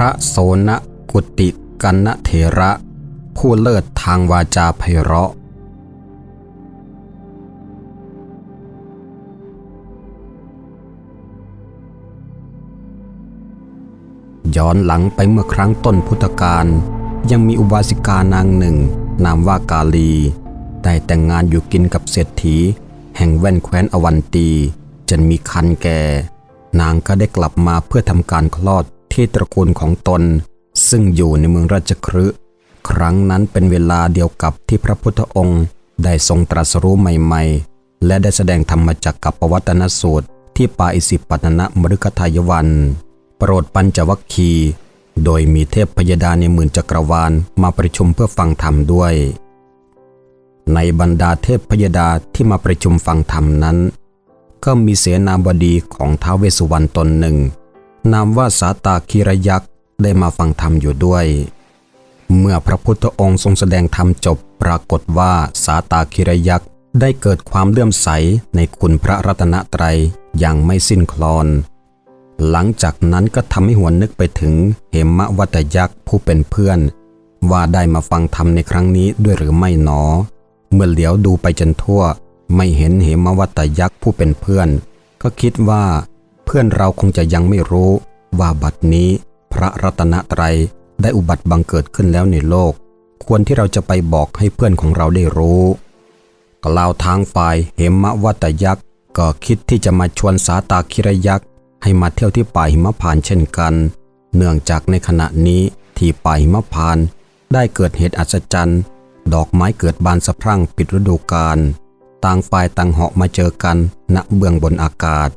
ระโสนกุติกันนเถระ ผู้เลิศทางวาจาไพเราะ ย้อนหลังไปเมื่อครั้งต้นพุทธกาลยังมีอุบาสิกานางหนึ่ง นามว่ากาลี ได้แต่งงานอยู่กินกับเศรษฐี แห่งแว่นแคว้นอวันตี จนมีคันแก่ นางก็ได้กลับมาเพื่อทำการคลอด ที่ตระกูลของตน ซึ่งอยู่ในเมืองราชคฤห์ครั้งนั้นเป็นเวลาเดียวกับที่พระพุทธองค์ได้ทรงตรัสรู้ใหม่ ๆ และได้แสดงธรรมจักกับปวัตนสูตร ที่ปาอิสิปตนะมฤคทายวัน โปรดปัญจวัคคีโดยมีเทพพยดาในหมื่นจักรวาลมาประชุมเพื่อฟังธรรมด้วย ในบรรดาเทพพยดาที่มาประชุมฟังธรรมนั้น ก็มีเสนาบดีของท้าวเวสสุวรรณตนหนึ่ง นามว่าสาตาคีรยักษ์ได้มาฟังธรรมอยู่ด้วย เมื่อพระพุทธองค์ทรงแสดงธรรมจบปรากฏว่าสาตาคีรยักษ์ได้เกิดความเลื่อมใสในคุณพระรัตนตรัยอย่างไม่สิ้นคลอน หลังจากนั้นก็ทำให้หัวนนึกไปถึงเหมะวัตยักษ์ผู้เป็นเพื่อน ว่าได้มาฟังธรรมในครั้งนี้ด้วยหรือไม่หนอ เมื่อเหลียวดูไปจนทั่ว ไม่เห็นเหมวัตยักษ์ผู้เป็นเพื่อน ก็คิดว่า เพื่อนเราคงจะยังไม่รู้ว่าบัดนี้พระรัตนตรัยได้อุบัติบังเกิดขึ้นแล้วในโลก ควรที่เราจะไปบอกให้เพื่อนของเราได้รู้กล่าวทางฝ่ายเหมวัตยักษ์ก็คิดที่จะมาชวนสาตาคิรยักษ์ให้มาเที่ยวที่ป่าหิมพานเช่นกัน เนื่องจากในขณะนี้ที่ป่าหิมพานได้เกิดเหตุอัศจรรย์ ดอกไม้เกิดบานสะพรั่งปิดฤดูกาลต่างฝ่ายต่างเหาะมาเจอกันณเบื้องบนอากาศ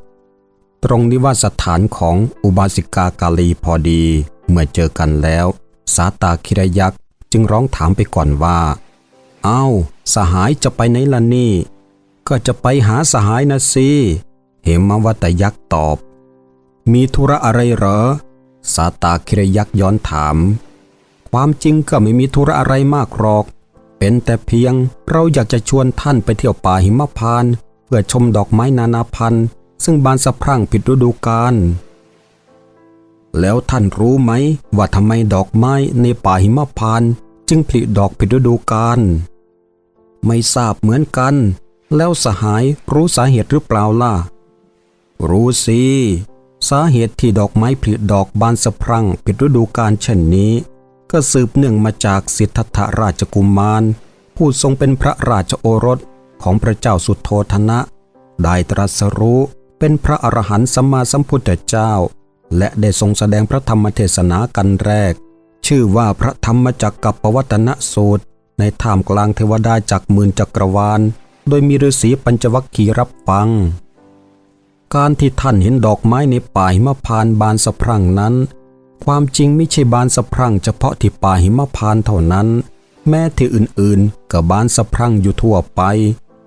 ตรงนิวาสถานของอุบาสิกากาลีพอดี เมื่อเจอกันแล้ว สาตาคิรยักษ์จึงร้องถามไปก่อนว่าอ้าวสหายจะไปไหนล่ะนี่ ก็จะไปหาสหายนะสิเหมวัตยักษ์ตอบ มีธุระอะไรเหรอ สาตาคิรยักษ์ย้อนถาม ความจริงก็ไม่มีธุระอะไรมากหรอก เป็นแต่เพียงเราอยากจะชวนท่านไปเที่ยวป่าหิมพานต์เพื่อชมดอกไม้นานาพันธุ์ ซึ่งบานสะพรั่งผิดฤดูกาลแล้วท่านรู้ไหมว่าทำไมดอกไม้ในป่าหิมพานต์จึงผลิดอกผิดฤดูกาลไม่ทราบเหมือนกัน แล้วสหายรู้สาเหตุหรือเปล่าล่ะ รู้สิ สาเหตุที่ดอกไม้ผลิดอกบานสะพรั่งผิดฤดูกาลเช่นนี้ ก็สืบเนื่องมาจากสิทธัตถราชกุมาร ผู้ทรงเป็นพระราชโอรสของพระเจ้าสุโธธนะ ได้ตรัสรู้ เป็นพระอรหันต์สัมมาสัมพุทธเจ้า และได้ทรงแสดงพระธรรมเทศนากันแรก ชื่อว่าพระธรรมจักกับปวัตนสูตร ในท่ามกลางเทวดาจากหมื่นจักรวาล โดยมีฤาษีปัญจวัคคีย์รับฟัง การที่ท่านเห็นดอกไม้ในป่าหิมพานบานสะพรั่งนั้น ความจริงไม่ใช่บานสะพรั่งเฉพาะที่ป่าหิมพานเท่านั้น แม้ที่อื่นๆก็บานสะพรั่งอยู่ทั่วไป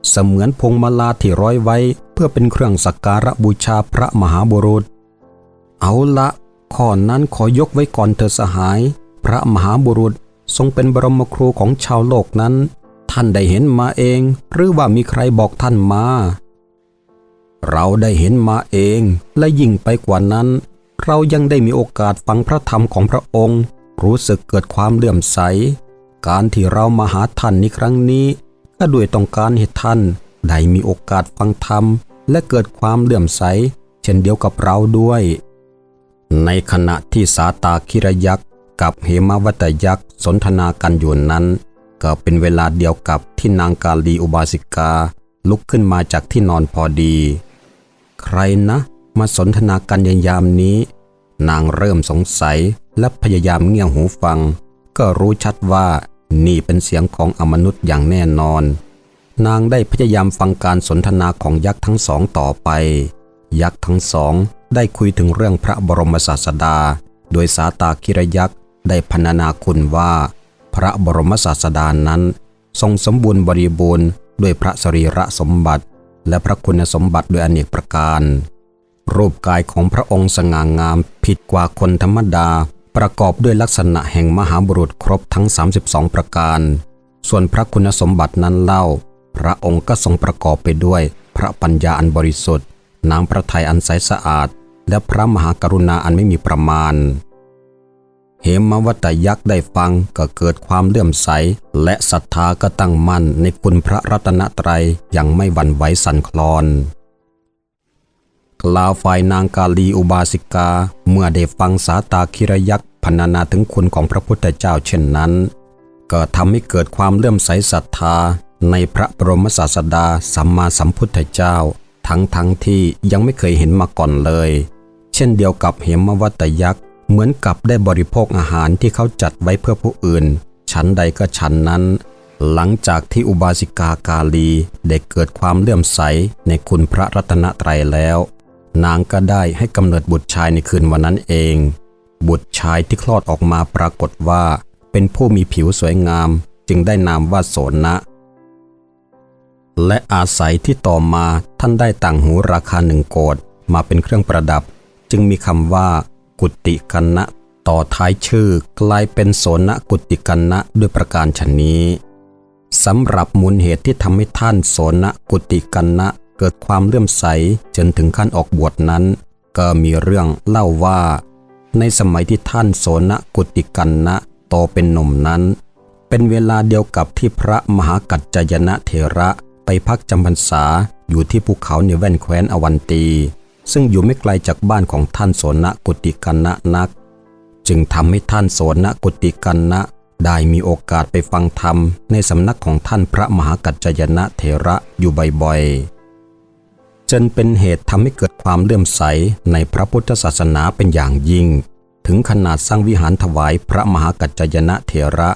เสมือนพวงมาลาที่ร้อยไว้ เพื่อเป็นเครื่องสักการะบูชาพระมหาบุรุษ เอาละข้อนั้นขอยกไว้ก่อนเธอสหาย พระมหาบุรุษทรงเป็นบรมครูของชาวโลกนั้น ท่านได้เห็นมาเอง หรือว่ามีใครบอกท่านมา เราได้เห็นมาเองและยิ่งไปกว่านั้น เรายังได้มีโอกาสฟังพระธรรมของพระองค์ รู้สึกเกิดความเลื่อมใส การที่เรามาหาท่านในครั้งนี้ ก็ด้วยต้องการให้ท่าน ได้มีโอกาสฟังธรรม และเกิดความเลื่อมใส เช่นเดียวกับเราด้วย ในขณะที่สาตาคิรยักษ์กับเหมวัตยักษ์สนทนากันอยู่นั้น ก็เป็นเวลาเดียวกับที่นางกาลีอุบาสิกา ลุกขึ้นมาจากที่นอนพอดี ใครนะ มาสนทนากันยยามนี้ นางเริ่มสงสัยและพยายามเงี่ยหูฟัง ก็รู้ชัดว่านี่เป็นเสียงของอมนุษย์อย่างแน่นอน นางได้พยายามฟังการสนทนาของยักษ์ทั้งสองต่อไป ยักษ์ทั้งสองได้คุยถึงเรื่องพระบรมศาสดา โดยสาตาคิรยักษ์ได้พรรณนาคุณว่า พระบรมศาสดานั้น ทรงสมบูรณ์บริบูรณ์ด้วยพระสรีระสมบัติ และพระคุณสมบัติด้วยอเนกประการ รูปกายของพระองค์สง่างามผิดกว่าคนธรรมดา ประกอบด้วยลักษณะแห่งมหาบุรุษครบทั้ง 32 ประการ ส่วนพระคุณสมบัตินั้นเล่า พระองค์ก็ทรงประกอบไปด้วย พระปัญญาอันบริสุทธิ์ น้ำพระทัยอันใสสะอาด และพระมหากรุณาอันไม่มีประมาณ เหมวัตยักษ์ได้ฟังก็เกิดความเลื่อมใส และศรัทธาก็ตั้งมั่นในคุณพระรัตนตรัยอย่างไม่หวั่นไหวสั่นคลอนกล่าวฝ่ายนางกาลีอุบาสิกา เมื่อได้ฟังสาตาคิรยักษ์พรรณนาถึงคุณของพระพุทธเจ้าเช่นนั้น ก็ทำให้เกิดความเลื่อมใสศรัทธา ในพระบรมศาสดาสัมมาสัมพุทธเจ้า ทั้งทั้งที่ยังไม่เคยเห็นมาก่อนเลย เช่นเดียวกับเหมวัตยักษ์ เหมือนกับได้บริโภคอาหารที่เขาจัดไว้เพื่อผู้อื่น ชั้นใดก็ชั้นนั้น หลังจากที่อุบาสิกากาลีได้เกิดความเลื่อมใสในคุณพระรัตนตรัยแล้ว นางก็ได้ให้กำเนิดบุตรชายในคืนวันนั้นเอง บุตรชายที่คลอดออกมาปรากฏว่า เป็นผู้มีผิวสวยงาม จึงได้นามว่าโสนะ และอาศัยที่ต่อมาท่านได้ต่างหูราคาหนึ่งโกดมาเป็นเครื่องประดับ จึงมีคำว่า กุติกันนะต่อท้ายชื่อกลายเป็นโสนกุติกันนะด้วยประการชนนี้สำหรับมูลเหตุที่ทำให้ท่านโสนกุติกันนะเกิดความเลื่อมใสจนถึงขั้นออกบวชนั้น ก็มีเรื่องเล่าว่า ในสมัยที่ท่านโสนกุติกันนะโตเป็นหนุ่มนั้น เป็นเวลาเดียวกับที่พระมหากัจจยนะเถระ ไปพักจำพรรษาอยู่ที่ภูเขาในแว่นแคว้นอวันตี ซึ่งอยู่ไม่ไกลจากบ้านของท่านโสนกุติกันนะนัก จึงทำให้ท่านโสนกุติกันนะได้มีโอกาสไปฟังธรรมในสำนักของท่านพระมหากัจจยนะเถระอยู่บ่อยๆจนเป็นเหตุทำให้เกิดความเลื่อมใสในพระพุทธศาสนาเป็นอย่างยิ่ง ถึงขนาดสร้างวิหารถวายพระมหากัจจยนะเถระ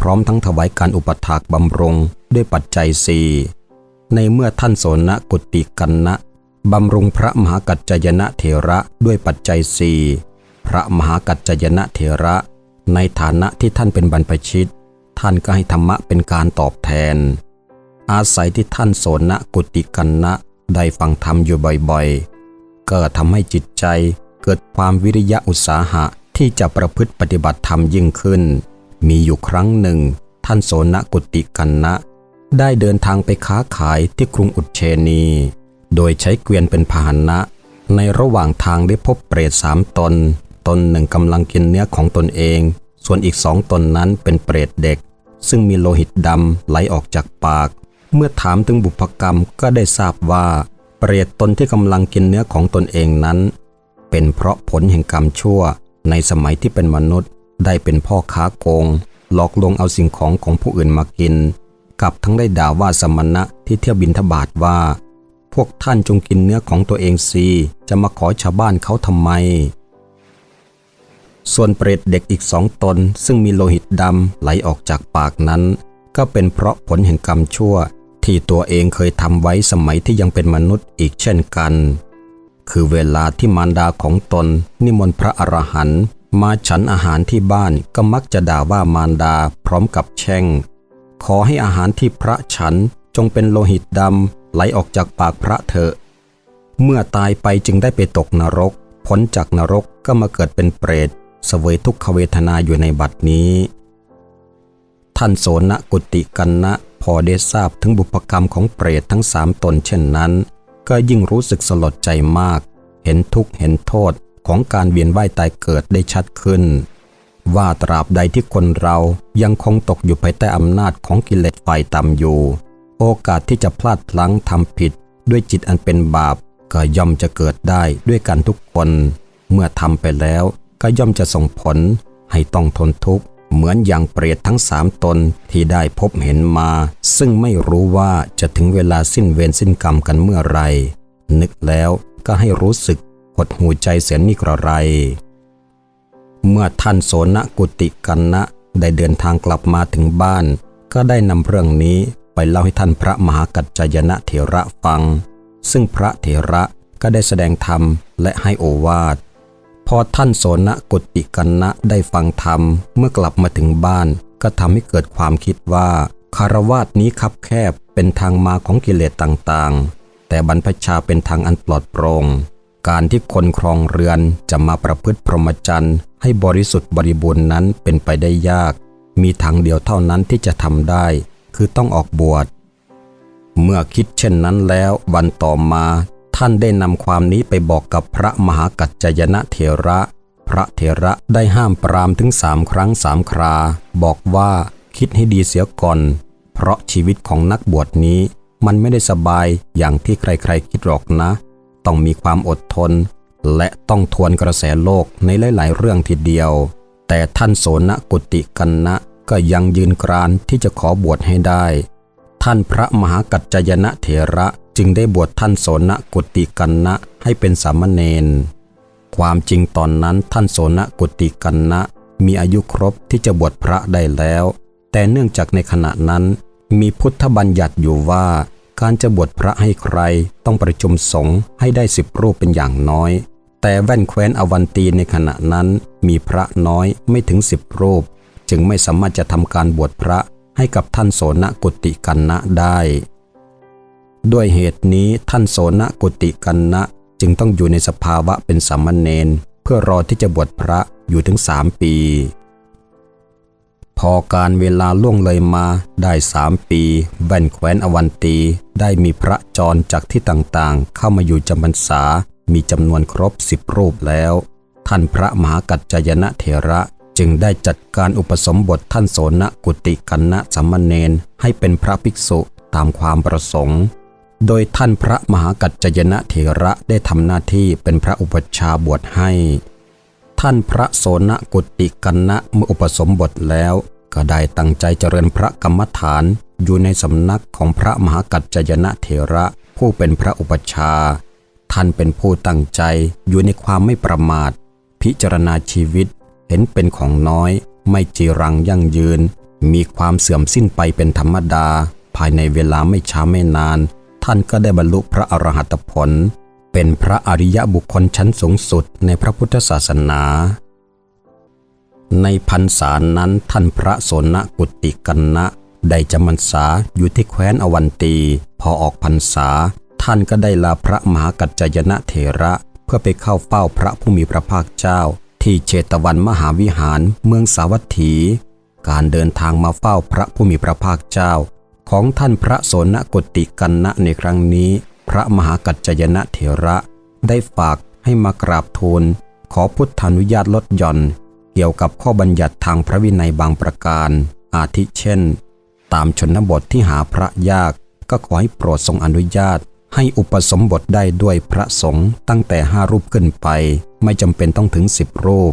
พร้อมทั้งถวายการอุปถากบำรงด้วยปัจจัยสี่ ในเมื่อท่านโสนกุติกันนะบำรุงพระมหากัจจยนะเถระด้วยปัจจัยสี่พระมหากัจจยนะเถระ ในฐานะที่ท่านเป็นบรรพชิต ท่านก็ให้ธรรมะเป็นการตอบแทน อาศัยที่ท่านโสนกุติกันนะได้ฟังธรรมอยู่บ่อยๆ ก็ทำให้จิตใจเกิดความวิริยะอุตสาหะที่จะประพฤติปฏิบัติธรรมยิ่งขึ้น มีอยู่ครั้งหนึ่ง ท่านโสนกุติกันนะ ได้เดินทางไปค้าขายที่กรุงอุดเชนี โดยใช้เกวียนเป็นพาหนะ ในระหว่างทางได้พบเปรตสามตน ตนหนึ่งกำลังกินเนื้อของตนเอง ส่วนอีกสองตนนั้นเป็นเปรตเด็ก ซึ่งมีโลหิตดำไหลออกจากปาก เมื่อถามถึงบุพกรรมก็ได้ทราบว่า เปรตตนที่กำลังกินเนื้อของตนเองนั้น เป็นเพราะผลแห่งกรรมชั่ว ในสมัยที่เป็นมนุษย์ได้เป็นพ่อค้าโกง หลอกลวงเอาสิ่งของของผู้อื่นมากิน กับทั้งได้ด่าว่าสมณะที่เที่ยวบินทบาทว่า พวกท่านจงกินเนื้อของตัวเองสิจะมาขอชาวบ้านเขาทำไม ส่วนเปรตเด็กอีกสองตนซึ่งมีโลหิตดำไหลออกจากปากนั้น ก็เป็นเพราะผลแห่งกรรมชั่ว ที่ตัวเองเคยทำไว้สมัยที่ยังเป็นมนุษย์อีกเช่นกัน คือเวลาที่มารดาของตน นิมนต์พระอรหันต์มาฉันอาหารที่บ้านก็มักจะด่าว่ามารดาพร้อมกับแช่ง ขอให้อาหารที่พระฉันจงเป็นโลหิตดำไหลออกจากปากพระเถอะ เมื่อตายไปจึงได้ไปตกนรก พ้นจากนรกก็มาเกิดเป็นเปรตเสวยทุกขเวทนาอยู่ในบัดนี้ ท่านโสนกุติกันนะพอได้ทราบถึงบุพกรรมของเปรตทั้งสามตนเช่นนั้น ก็ยิ่งรู้สึกสลดใจมาก เห็นทุกข์เห็นโทษของการเวียนว่ายตายเกิดได้ชัดขึ้น ว่าตราบใดที่คนเรายังคงตกอยู่ภายใต้อำนาจของกิเลสไฟต่ำอยู่ โอกาสที่จะพลาดพลั้งทำผิด ด้วยจิตอันเป็นบาป ก็ย่อมจะเกิดได้ด้วยกันทุกคน เมื่อทำไปแล้วก็ย่อมจะส่งผล ให้ต้องทนทุกข์เหมือนอย่างเปรตทั้งสามตนที่ได้พบเห็นมา ซึ่งไม่รู้ว่าจะถึงเวลาสิ้นเวรสิ้นกรรมกันเมื่อไร นึกแล้วก็ให้รู้สึกหดหูใจเสียนี่กระไร เมื่อท่านโสนกุติกันนะได้เดินทางกลับมาถึงบ้าน ก็ได้นำเรื่องนี้ไปเล่าให้ท่านพระมหากัจจยนะเถระฟัง ซึ่งพระเถระก็ได้แสดงธรรมและให้โอวาท พอท่านโสนกุติกันนะได้ฟังธรรมเมื่อกลับมาถึงบ้าน ก็ทำให้เกิดความคิดว่าคารวาสนี้คับแคบเป็นทางมาของกิเลสต่างๆ แต่บรรพชาเป็นทางอันปลอดโปร่ง การที่คนครองเรือนจะมาประพฤติพรหมจรรย์ให้บริสุทธิ์บริบูรณ์นั้นเป็นไปได้ยาก มีทางเดียวเท่านั้นที่จะทำได้ คือต้องออกบวช เมื่อคิดเช่นนั้นแล้ววันต่อมาท่านได้นำความนี้ไปบอกกับพระมหากัจจยนะเถระ พระเถระได้ห้ามปรามถึงสามครั้งสามครา บอกว่าคิดให้ดีเสียก่อน เพราะชีวิตของนักบวชนี้มันไม่ได้สบายอย่างที่ใครๆคิดหรอกนะ ต้องมีความอดทน และต้องทวนกระแสโลกในหลาย ๆ เรื่องทีเดียว แต่ท่านโสนกุติกันนะก็ยังยืนกรานที่จะขอบวชให้ได้ ท่านพระมหากัจจยนะเถระจึงได้บวชท่านโสนกุติกันนะให้เป็นสามเณรความจริงตอนนั้นท่านโสนกุติกันนะ มีอายุครบที่จะบวชพระได้แล้ว แต่เนื่องจากในขณะนั้น มีพุทธบัญญัติอยู่ว่า การจะบวชพระให้ใครต้องประชุมสงฆ์ให้ได้สิบรูปเป็นอย่างน้อย แต่แว่นแคว้นอวันตีในขณะนั้นมีพระน้อยไม่ถึงสิบรูป จึงไม่สามารถจะทำการบวชพระให้กับท่านโสนกุติกันนะได้ ด้วยเหตุนี้ท่านโสนกุติกันนะจึงต้องอยู่ในสภาวะเป็นสามเณรเพื่อรอที่จะบวชพระอยู่ถึงสามปี พอการเวลาล่วงเลยมาได้สามปี แว่นแคว้นอวันตี ได้มีพระจรจากที่ต่างๆ เข้ามาอยู่จำพรรษา มีจำนวนครบสิบรูปแล้ว ท่านพระมหากัจจยนะเถระจึงได้จัดการอุปสมบทท่านโสนกุติกันนะสัมมเนนให้เป็นพระภิกษุตามความประสงค์ โดยท่านพระมหากัจจยนะเถระได้ทำหน้าที่เป็นพระอุปชาบวชให้ ท่านพระโสนกุติกันนะเมื่ออุปสมบทแล้ว ก็ได้ตั้งใจเจริญพระกรรมฐาน อยู่ในสำนักของพระมหากัจจยนะเถระผู้เป็นพระอุปชา ท่านเป็นผู้ตั้งใจอยู่ในความไม่ประมาท พิจารณาชีวิตเห็นเป็นของน้อย ไม่จีรังยั่งยืน มีความเสื่อมสิ้นไปเป็นธรรมดา ภายในเวลาไม่ช้าไม่นาน ท่านก็ได้บรรลุพระอรหัตผล เป็นพระอริยบุคคลชั้นสูงสุดในพระพุทธศาสนา ในพรรษานั้นท่านพระโสนกุติกันนะได้จำพรรษาอยู่ที่แคว้นอวันตี พอออกพรรษา ท่านก็ได้ลาพระมหากัจจยนะเถระ เพื่อไปเข้าเฝ้าพระผู้มีพระภาคเจ้า ที่เชตวันมหาวิหารเมืองสาวัตถี การเดินทางมาเฝ้าพระผู้มีพระภาคเจ้า ของท่านพระโสนกุติกันนะในครั้งนี้ พระมหากัจจยนะเถระได้ฝากให้มากราบทูล ขอพุทธานุญาตลดหย่อน เกี่ยวกับข้อบัญญัติทางพระวินัยบางประการ อาทิเช่น ตามชนบทที่หาพระยาก ก็ขอให้โปรดทรงอนุญาต ให้อุปสมบทได้ด้วยพระสงฆ์ตั้งแต่ห้ารูปขึ้นไป ไม่จำเป็นต้องถึงสิบรูป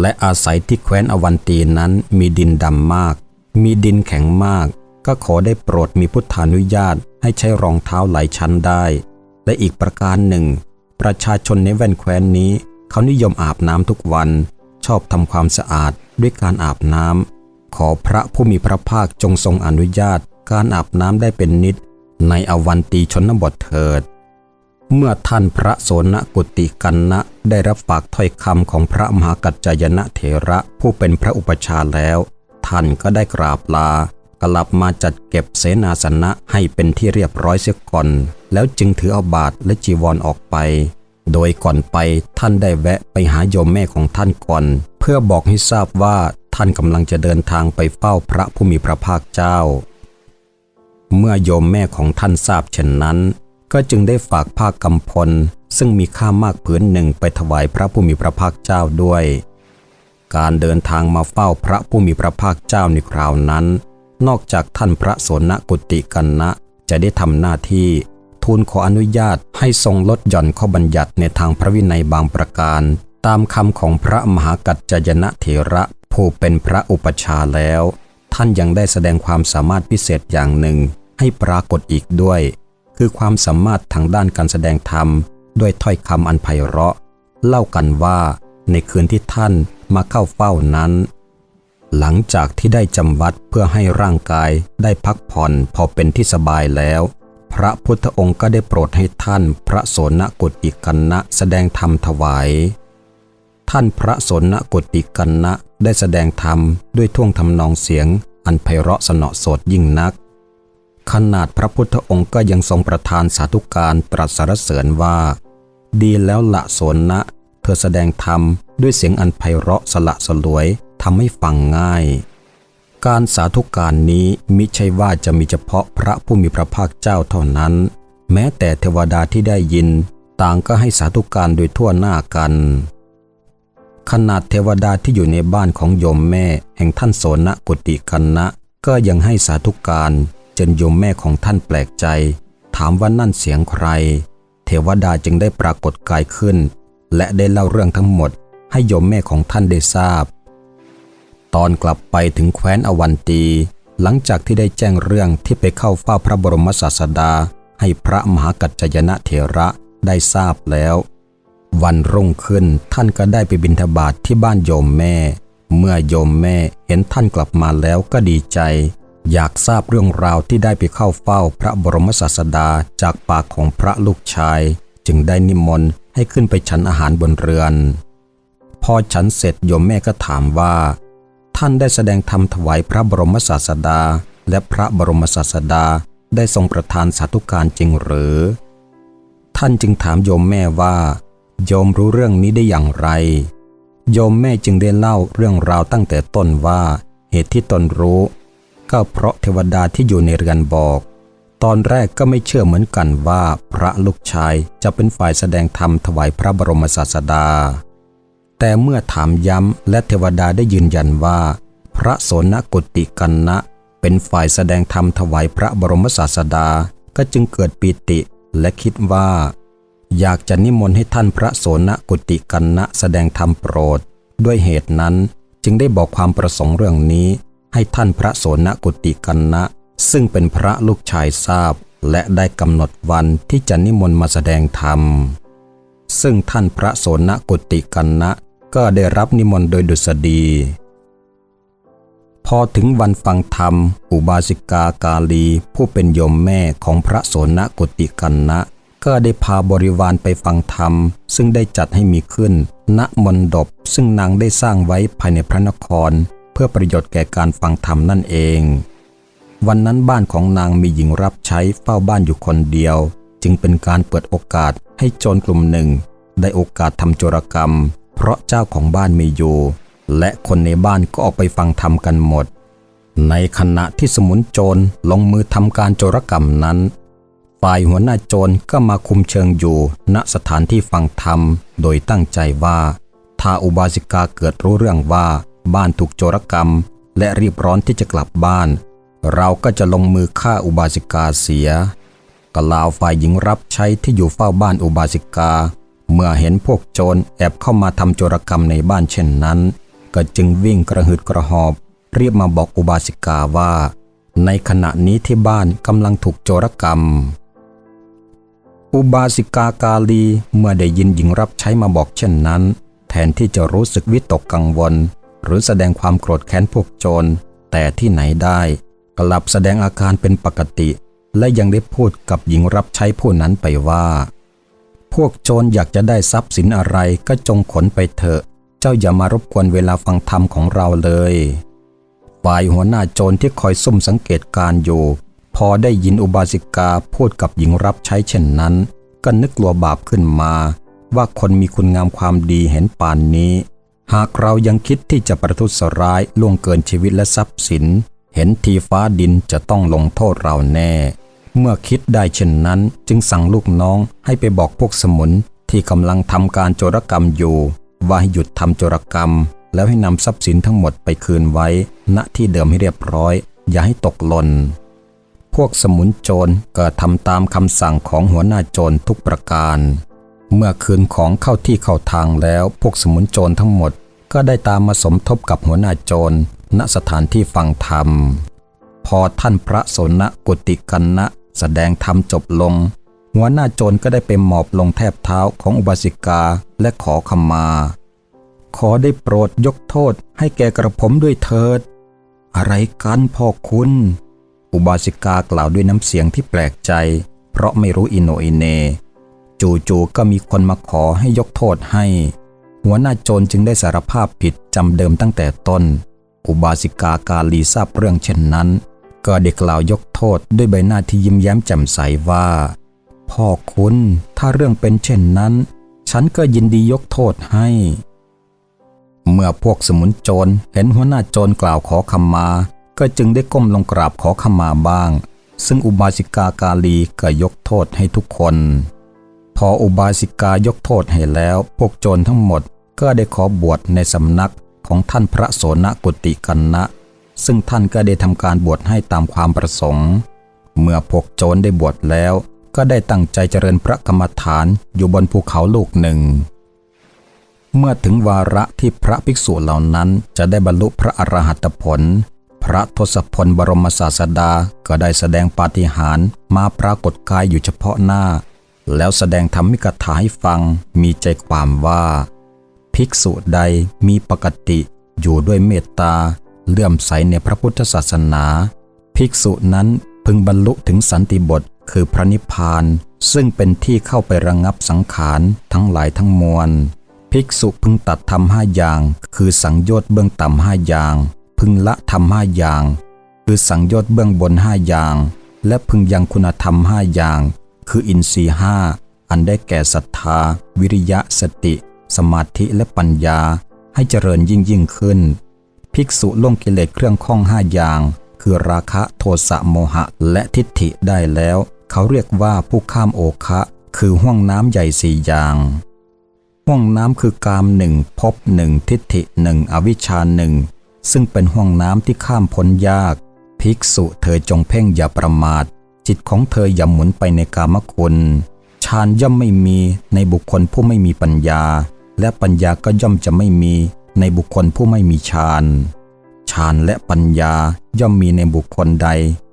และอาศัยที่แคว้นอวันตีนั้นมีดินดำมาก มีดินแข็งมาก ก็ขอได้โปรดมีพุทธานุญาตให้ใช้รองเท้าหลายชั้นได้ และอีกประการหนึ่ง ประชาชนในแว่นแคว้นนี้ เขานิยมอาบน้ำทุกวัน ชอบทำความสะอาดด้วยการอาบน้ำขอพระผู้มีพระภาคจงทรงอนุญาต การอาบน้ำได้เป็นนิด ในอวันตีชนบทเถิด เมื่อท่านพระโสนกุติกันนะได้รับฝากถ้อยคำของพระมหากัจจยนะเถระผู้เป็นพระอุปชาแล้ว ท่านก็ได้กราบลา กลับมาจัดเก็บเสนาสนะให้เป็นที่เรียบร้อยเสียก่อน แล้วจึงถือเอาบาทและจีวรอออกไป โดยก่อนไปท่านได้แวะไปหาโยมแม่ของท่านก่อน เพื่อบอกให้ทราบว่าท่านกำลังจะเดินทางไปเฝ้าพระผู้มีพระภาคเจ้า เมื่อโยมแม่ของท่านทราบเช่นนั้น ก็จึงได้ฝากผ้ากำพล ซึ่งมีค่ามากผืนหนึ่งไปถวายพระผู้มีพระภาคเจ้าด้วย การเดินทางมาเฝ้าพระผู้มีพระภาคเจ้าในคราวนั้น นอกจากท่านพระโสนกุติกันนะจะได้ทำหน้าที่ ทูลขออนุญาตให้ทรงลดหย่อนข้อบัญญัติในทางพระวินัยบางประการ ตามคำของพระมหากัจจยนะเถระผู้เป็นพระอุปชาแล้ว ท่านยังได้แสดงความสามารถพิเศษอย่างหนึ่ง ให้ปรากฏอีกด้วย คือความสามารถทางด้านการแสดงธรรม ด้วยถ้อยคำอันไพเราะ เล่ากันว่าในคืนที่ท่านมาเข้าเฝ้านั้น หลังจากที่ได้จำวัดเพื่อให้ร่างกายได้พักผ่อนพอเป็นที่สบายแล้ว พระพุทธองค์ก็ได้โปรดให้ท่านพระโสนกุติกันนะแสดงธรรมถวาย ท่านพระโสนกุติกันนะได้แสดงธรรมด้วยท่วงทำนองเสียง อันไพเราะสนอสดยิ่งนัก ขนาดพระพุทธองค์ก็ยังทรงประทานสาธุการตรัสสรรเสริญว่า ดีแล้วละโสนนะเธอแสดงธรรมด้วยเสียงอันไพเราะสละสลวย ทำให้ฟังง่าย การสาธุการนี้มิใช่ว่าจะมีเฉพาะพระผู้มีพระภาคเจ้าเท่านั้น แม้แต่เทวดาที่ได้ยิน ต่างก็ให้สาธุการโดยทั่วหน้ากัน ขนาดเทวดาที่อยู่ในบ้านของโยมแม่แห่งท่านโสนกุติกันนะ ก็ยังให้สาธุการจนโยมแม่ของท่านแปลกใจ ถามว่านั่นเสียงใคร เทวดาจึงได้ปรากฏกายขึ้น และได้เล่าเรื่องทั้งหมดให้โยมแม่ของท่านได้ทราบ ตอนกลับไปถึงแคว้นอวันตี หลังจากที่ได้แจ้งเรื่องที่ไปเข้าเฝ้าพระบรมศาสดา ให้พระมหากัจจยนะเถระได้ทราบแล้ว วันรุ่งขึ้นท่านก็ได้ไปบิณฑบาตทที่บ้านโยมแม่ เมื่อโยมแม่เห็นท่านกลับมาแล้วก็ดีใจ อยากทราบเรื่องราวที่ได้ไปเข้าเฝ้าพระบรมศาสดาจากปากของพระลูกชาย จึงได้นิมนต์ให้ขึ้นไปฉันอาหารบนเรือน พอฉันเสร็จโยมแม่ก็ถามว่า ท่านได้แสดงธรรมถวายพระบรมศาสดา และพระบรมศาสดาได้ทรงประทานสาธุการจริงหรือ ท่านจึงถามโยมแม่ว่า โยมรู้เรื่องนี้ได้อย่างไร โยมแม่จึงได้เล่าเรื่องราวตั้งแต่ต้นว่าเหตุที่ตนรู้ ก็เพราะเทวดาที่อยู่ในเรือนบอก ตอนแรกก็ไม่เชื่อเหมือนกันว่าพระลูกชายจะเป็นฝ่ายแสดงธรรมถวายพระบรมศาสดา แต่เมื่อถามย้ำและเทวดาได้ยืนยันว่า พระโสนกุติกันนะ เป็นฝ่ายแสดงธรรมถวายพระบรมศาสดาก็จึงเกิดปีติและคิดว่า อยากจะนิมนต์ให้ท่านพระโสนกุติกันนะแสดงธรรมโปรด ด้วยเหตุนั้นจึงได้บอกความประสงค์เรื่องนี้ ให้ท่านพระโสนกุติกันนะ ซึ่งเป็นพระลูกชายทราบ และได้กำหนดวันที่จะนิมนต์มาแสดงธรรม ซึ่งท่านพระโสนกุติกันนะ ก็ได้รับนิมนต์โดยดุษฎี พอถึงวันฟังธรรม อุบาสิกากาลี ผู้เป็นโยมแม่ของพระโสนกุติกันนะ ก็ได้พาบริวารไปฟังธรรม ซึ่งได้จัดให้มีขึ้น ณมณฑปซึ่งนางได้สร้างไว้ภายในพระนคร เพื่อประโยชน์แก่การฟังธรรมนั่นเอง วันนั้นบ้านของนางมีหญิงรับใช้เฝ้าบ้านอยู่คนเดียว จึงเป็นการเปิดโอกาสให้โจรกลุ่มหนึ่ง ได้โอกาสทำโจรกรรม เพราะเจ้าของบ้านไม่อยู่ และคนในบ้านก็ออกไปฟังธรรมกันหมด ในขณะที่สมุนโจรลงมือทำการโจรกรรมนั้น ฝ่ายหัวหน้าโจรก็มาคุมเชิงอยู่ ณสถานที่ฟังธรรม โดยตั้งใจว่า ถ้าอุบาสิกาเกิดรู้เรื่องว่าบ้านถูกโจรกรรม และรีบร้อนที่จะกลับบ้าน เราก็จะลงมือฆ่าอุบาสิกาเสียกล่าวฝ่ายหญิงรับใช้ที่อยู่เฝ้าบ้านอุบาสิกา เมื่อเห็นพวกโจรแอบเข้ามาทำโจรกรรมในบ้านเช่นนั้น ก็จึงวิ่งกระหืดกระหอบ เรียบมาบอกอุบาสิกาว่า ในขณะนี้ที่บ้านกำลังถูกโจรกรรม อุบาสิกากาลีเมื่อได้ยินหญิงรับใช้มาบอกเช่นนั้น แทนที่จะรู้สึกวิตกกังวล หรือแสดงความโกรธแค้นพวกโจร แต่ที่ไหนได้กลับแสดงอาการเป็นปกติ และยังได้พูดกับหญิงรับใช้ผู้นั้นไปว่า พวกโจรอยากจะได้ทรัพย์สินอะไรก็จงขนไปเถอะ เจ้าอย่ามารบกวนเวลาฟังธรรมของเราเลย ฝ่ายหัวหน้าโจรที่คอยซุ่มสังเกตการอยู่ พอได้ยินอุบาสิกาพูดกับหญิงรับใช้เช่นนั้น ก็นึกกลัวบาปขึ้นมา ว่าคนมีคุณงามความดีเห็นป่านนี้ หากเรายังคิดที่จะประทุษร้ายล่วงเกินชีวิตและทรัพย์สิน เห็นทีฟ้าดินจะต้องลงโทษเราแน่ เมื่อคิดได้เช่นนั้น จึงสั่งลูกน้องให้ไปบอกพวกสมุนที่กำลังทำการโจรกรรมอยู่ ว่าให้หยุดทำโจรกรรม แล้วให้นำทรัพย์สินทั้งหมดไปคืนไว้ ณที่เดิมให้เรียบร้อย อย่าให้ตกหล่นพวกสมุนโจรก็ทำตามคำสั่งของหัวหน้าโจรทุกประการ เมื่อคืนของเข้าที่เข้าทางแล้ว พวกสมุนโจรทั้งหมด ก็ได้ตามมาสมทบกับหัวหน้าโจรณสถานที่ฟังธรรม พอท่านพระสนะกุติกันนะ แสดงธรรมจบลง หัวหน้าโจรก็ได้ไปหมอบลงแทบเท้าของอุบาสิกาและขอขมา ขอได้โปรดยกโทษให้แก่กระผมด้วยเถิด อะไรกันพ่อคุณ อุบาสิกากล่าวด้วยน้ำเสียงที่แปลกใจ เพราะไม่รู้อิโนอิเน จู่ๆก็มีคนมาขอให้ยกโทษให้ หัวหน้าโจรจึงได้สารภาพผิดจำเดิมตั้งแต่ต้น อุบาสิกากาลีทราบเรื่องเช่นนั้น ก็ได้กล่าวยกโทษด้วยใบหน้าที่ยิ้มแย้มแจ่มใสว่า พ่อคุณถ้าเรื่องเป็นเช่นนั้น ฉันก็ยินดียกโทษให้ เมื่อพวกสมุนโจรเห็นหัวหน้าโจรกล่าวขอขมา ก็จึงได้ก้มลงกราบขอขมาบ้าง ซึ่งอุบาสิกากาลีก็ยกโทษให้ทุกคน พออุบาสิกายกโทษให้แล้ว พวกโจรทั้งหมดก็ได้ขอบวชในสำนักของท่านพระโสนกุติกันนะ ซึ่งท่านก็ได้ทำการบวชให้ตามความประสงค์ เมื่อพวกโจรได้บวชแล้ว ก็ได้ตั้งใจเจริญพระกรรมฐานอยู่บนภูเขาลูกหนึ่ง เมื่อถึงวาระที่พระภิกษุเหล่านั้นจะได้บรรลุพระอรหัตผล พระทศพลบรมศาสดาก็ได้แสดงปาฏิหาริย์มาปรากฏกายอยู่เฉพาะหน้า แล้วแสดงธรรมิกถาให้ฟังมีใจความว่า ภิกษุใดมีปกติอยู่ด้วยเมตตา เลื่อมใสในพระพุทธศาสนา ภิกษุนั้นพึงบรรลุถึงสันติบทคือพระนิพพาน ซึ่งเป็นที่เข้าไประงับสังขารทั้งหลายทั้งมวล ภิกษุพึงตัดธรรมห้าอย่าง คือสังโยชน์เบื้องต่ำห้าอย่าง พึงละธรรมห้าอย่าง คือสังโยชน์เบื้องบนห้าอย่าง และพึงยังคุณธรรมห้าอย่าง คืออินทรีย์ห้าอันได้แก่ศรัทธา วิริยะสติ สมาธิและปัญญา ให้เจริญยิ่งยิ่งขึ้น ภิกษุล่วงกิเลสเครื่องข้องห้าอย่าง คือราคะโทสะโมหะและทิฏฐิได้แล้ว เขาเรียกว่าผู้ข้ามโอคะ คือห้วงน้ำใหญ่สี่อย่างห้วงน้ำคือกามหนึ่งภพหนึ่งทิฏฐิหนึ่งอวิชชาหนึ่งซึ่งเป็นห้วงน้ำที่ข้ามพ้นยาก ภิกษุเธอจงเพ่งอย่าประมาท จิตของเธออย่าหมุนไปในกามคุณฌานย่อมไม่มีในบุคคลผู้ไม่มีปัญญา และปัญญาก็ย่อมจะไม่มี ในบุคคลผู้ไม่มีฌาน ฌานและปัญญาย่อมมีในบุคคลใด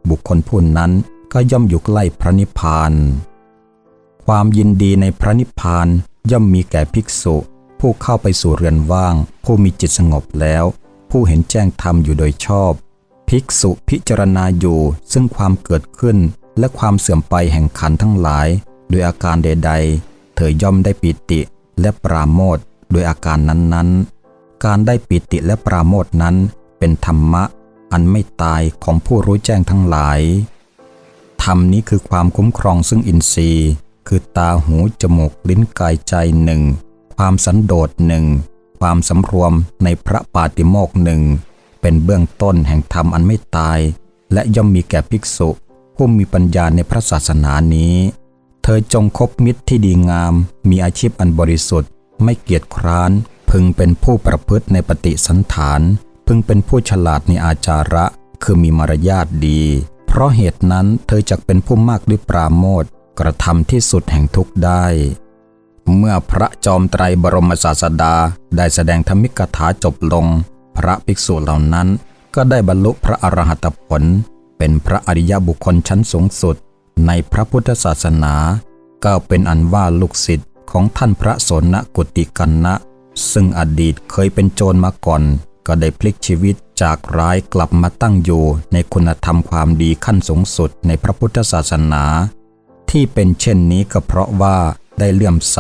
บุคคลผู้นั้นก็ย่อมอยู่ใกล้พระนิพพาน ความยินดีในพระนิพพานย่อมมีแก่ภิกษุ ผู้เข้าไปสู่เรือนว่าง ผู้มีจิตสงบแล้ว ผู้เห็นแจ้งธรรมอยู่โดยชอบ ภิกษุพิจารณาอยู่ซึ่งความเกิดขึ้นและความเสื่อมไปแห่งขันทั้งหลาย โดยอาการใด ๆ เธอย่อมได้ปิติและปราโมทโดยอาการนั้นๆ การได้ปิติและปราโมทนั้นเป็นธรรมะอันไม่ตายของผู้รู้แจ้งทั้งหลาย ธรรมนี้คือความคุ้มครองซึ่งอินทรีย์ คือตาหูจมูกลิ้นกายใจหนึ่ง ความสันโดษหนึ่ง ความสำรวมในพระปาติโมกหนึ่ง เป็นเบื้องต้นแห่งธรรมอันไม่ตาย และย่อมมีแก่ภิกษุผู้มีปัญญาในพระศาสนานี้ เธอจงคบมิตรที่ดีงาม มีอาชีพอันบริสุทธิ์ ไม่เกียจคร้าน พึงเป็นผู้ประพฤติในปฏิสันฐาน พึงเป็นผู้ฉลาดในอาจาระ คือมีมารยาทดี เพราะเหตุนั้นเธอจักเป็นผู้มากด้วยปราโมทกระทำที่สุดแห่งทุกได้ เมื่อพระจอมไตรบรมศาสดาได้แสดงธรรมิกถาจบลง พระภิกษุเหล่านั้นก็ได้บรรลุพระอรหัตผล เป็นพระอริยบุคคลชั้นสูงสุด ในพระพุทธศาสนา ก็เป็นอันว่าลูกศิษย์ของท่านพระสนกุติกันนะ ซึ่งอดีตเคยเป็นโจรมาก่อน ก็ได้พลิกชีวิตจากร้ายกลับมาตั้งอยู่ในคุณธรรมความดีขั้นสูงสุดในพระพุทธศาสนา ที่เป็นเช่นนี้ก็เพราะว่าได้เลื่อมใส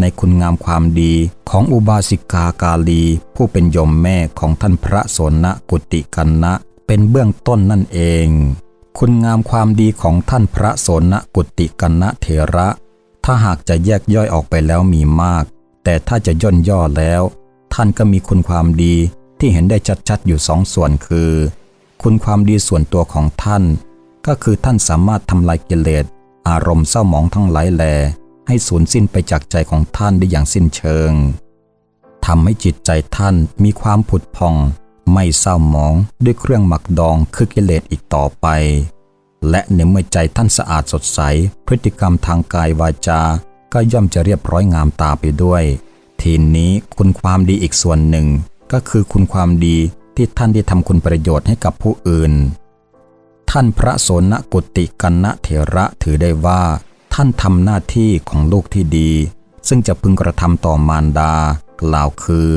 ในคุณงามความดีของอุบาสิกากาลี ผู้เป็นยมแม่ของท่านพระโสนกุติกันนะ เป็นเบื้องต้นนั่นเอง คุณงามความดีของท่านพระโสนกุติกันนะเถระ ถ้าหากจะแยกย่อยออกไปแล้วมีมาก แต่ถ้าจะย่นย่อแล้ว ท่านก็มีคุณความดีที่เห็นได้ชัดๆอยู่สองส่วนคือ คุณความดีส่วนตัวของท่าน ก็คือท่านสามารถทำลายกิเลสอารมณ์เศร้าหมองทั้งหลายแล ให้สูญสิ้นไปจากใจของท่านได้อย่างสิ้นเชิงทำให้จิตใจท่านมีความผุดพอง ไม่เศร้าหมองด้วยเครื่องหมักดองคือกิเลสอีกต่อไป และในเมื่อใจท่านสะอาดสดใส พฤติกรรมทางกายวาจา ก็ย่อมจะเรียบร้อยงามตาไปด้วย ทีนี้คุณความดีอีกส่วนหนึ่ง ก็คือคุณความดีที่ท่านได้ทำคุณประโยชน์ให้กับผู้อื่น ท่านพระโสนกุติกันนะเถระถือได้ว่า ท่านทำหน้าที่ของลูกที่ดี ซึ่งจะพึงกระทำต่อมารดา กล่าวคือ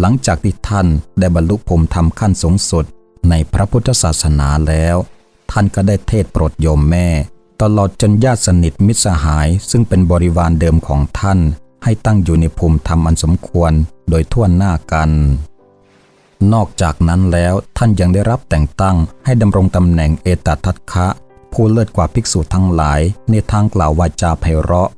หลังจากที่ท่านได้บรรลุภูมิธรรมขั้นสูงสุดในพระพุทธศาสนาแล้ว ท่านก็ได้เทศโปรดโยมแม่ ตลอดจนญาติสนิทมิตรสหาย ซึ่งเป็นบริวารเดิมของท่าน ให้ตั้งอยู่ในภูมิธรรมอันสมควรโดยทั่วหน้ากัน นอกจากนั้นแล้วท่านยังได้รับแต่งตั้งให้ดำรงตำแหน่งเอตทัคคะ ผู้เลิศกว่าภิกษุทั้งหลายในทางกล่าววาจาไพเราะ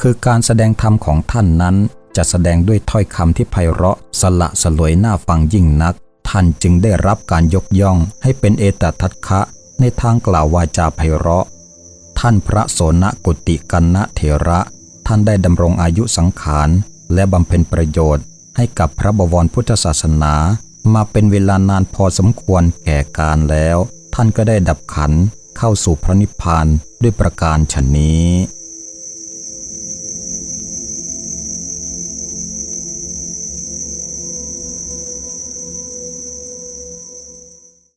คือการแสดงธรรมของท่านนั้นจะแสดงด้วยถ้อยคำที่ไพเราะสละสลวยน่าฟังยิ่งนัก ท่านจึงได้รับการยกย่องให้เป็นเอตทัคคะ ในทางกล่าววาจาไพเราะ ท่านพระโสนกุติกันนะเถระ ท่านได้ดำรงอายุสังขาร และบำเพ็ญประโยชน์ ให้กับพระบวรพุทธศาสนา มาเป็นเวลานานพอสมควรแก่การแล้ว ท่านก็ได้ดับขันเข้าสู่พระนิพพานด้วยประการฉนนี้